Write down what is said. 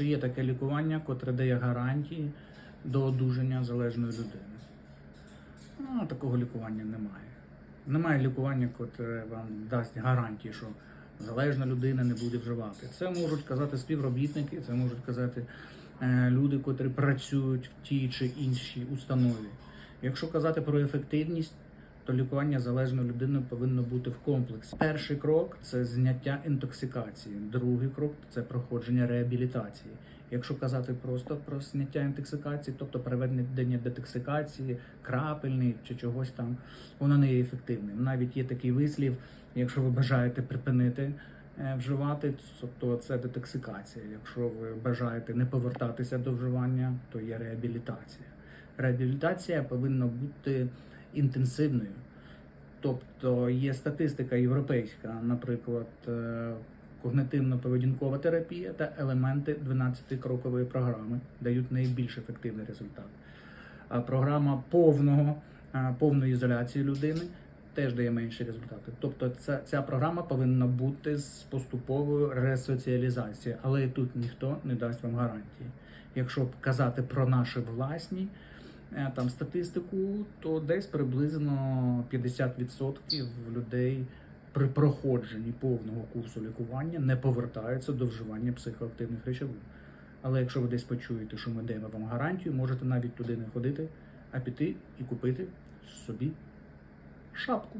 чи є таке лікування, котре дає гарантії до одужання залежної людини? Ну, такого лікування немає. Немає лікування, котре вам дасть гарантії, що залежна людина не буде вживати. Це можуть казати співробітники, це можуть казати е, люди, котрі працюють в тій чи іншій установі. Якщо казати про ефективність, то лікування залежної людини повинно бути в комплексі. Перший крок це зняття інтоксикації, другий крок це проходження реабілітації. Якщо казати просто про зняття інтоксикації, тобто проведення детоксикації, крапельний чи чогось там, воно не є ефективним. Навіть є такий вислів, якщо ви бажаєте припинити е, вживати, то це детоксикація. Якщо ви бажаєте не повертатися до вживання, то є реабілітація. Реабілітація повинна бути інтенсивною. Тобто є статистика європейська, наприклад, е, когнитивно-поведінкова терапія та елементи 12-крокової програми дають найбільш ефективний результат. А програма повного, е, повної ізоляції людини теж дає менші результати. Тобто ця, ця програма повинна бути з поступовою ресоціалізацією, але тут ніхто не дасть вам гарантії. Якщо казати про наші власні там статистику, то десь приблизно 50% людей при проходженні повного курсу лікування не повертаються до вживання психоактивних речовин. Але якщо ви десь почуєте, що ми даємо вам гарантію, можете навіть туди не ходити, а піти і купити собі шапку.